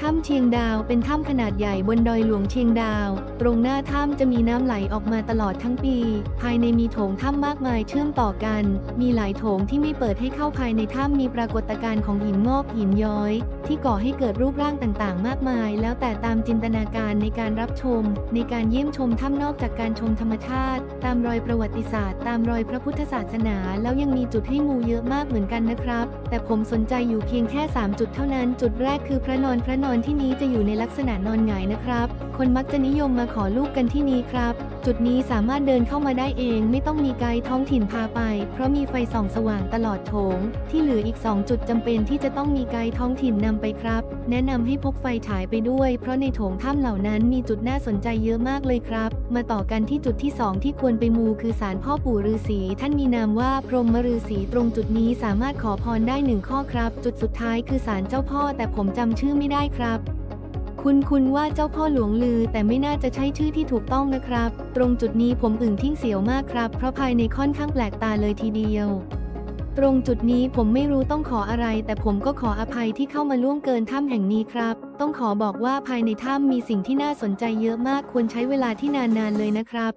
ถ้ำเชียงดาวเป็นถ้ำขนาดใหญ่บนดอยหลวงเชียงดาว ตรงหน้าถ้ำจะมีน้ำไหลออกมาตลอดทั้งปี ภายในมีโถงถ้ำมากมายเชื่อมต่อกัน มีหลายโถงที่ไม่เปิดให้เข้าภายในถ้ำมีปรากฏการณ์ของหินงอกหินย้อย ที่ก่อให้เกิดรูปร่างต่างๆ มากมาย แล้วแต่ตามจินตนาการในการรับชม ในการเยี่ยมชมถ้ำนอกจากการชมธรรมชาติ ตามรอยประวัติศาสตร์ ตามรอยพระพุทธศาสนา แล้วยังมีจุดให้มูเยอะมากเหมือนกันนะครับ แต่ผมสนใจอยู่เพียงแค่ 3 จุดเท่านั้น จุดแรกคือพระนอนพระนนอนที่นี้จะอยู่ในลักษณะนอนหงายนะครับ คนมักจะนิยมมาขอลูกกันที่นี้ครับ จุดนี้สามารถเดินเข้ามาได้เอง ไม่ต้องมีไกด์ท้องถิ่นพาไป เพราะมีไฟส่องสว่างตลอดโถง ที่เหลืออีก 2 จุดจำเป็นที่จะต้องมีไกด์ท้องถิ่นนำไปครับ แนะนำให้พกไฟฉายไปด้วย เพราะในโถงถ้ำเหล่านั้นมีจุดน่าสนใจเยอะมากเลยครับ มาต่อกันที่จุดที่ 2 ที่ควรไปมูคือศาลพ่อปู่ฤาษีท่านมีนามว่าพรหมฤาษีตรงจุดนี้สามารถขอพรได้หนึ่งข้อครับ จุดสุดท้ายคือศาลเจ้าพ่อแต่ผมจำชื่อไม่ได้ครับ คุณคุณว่าเจ้าพ่อหลวงลือแต่ไม่น่าจะใช่ชื่อที่ถูกต้องนะครับ ตรงจุดนี้ผมอึ่งทิ้งเสียวมากครับ เพราะภายในค่อนข้างแปลกตาเลยทีเดียว ตรงจุดนี้ผมไม่รู้ต้องขออะไร แต่ผมก็ขออภัยที่เข้ามาล่วงเกินถ้ำแห่งนี้ครับ ต้องขอบอกว่าภายในถ้ำมีสิ่งที่น่าสนใจเยอะมากควรใช้เวลาที่นานๆเลยนะครับ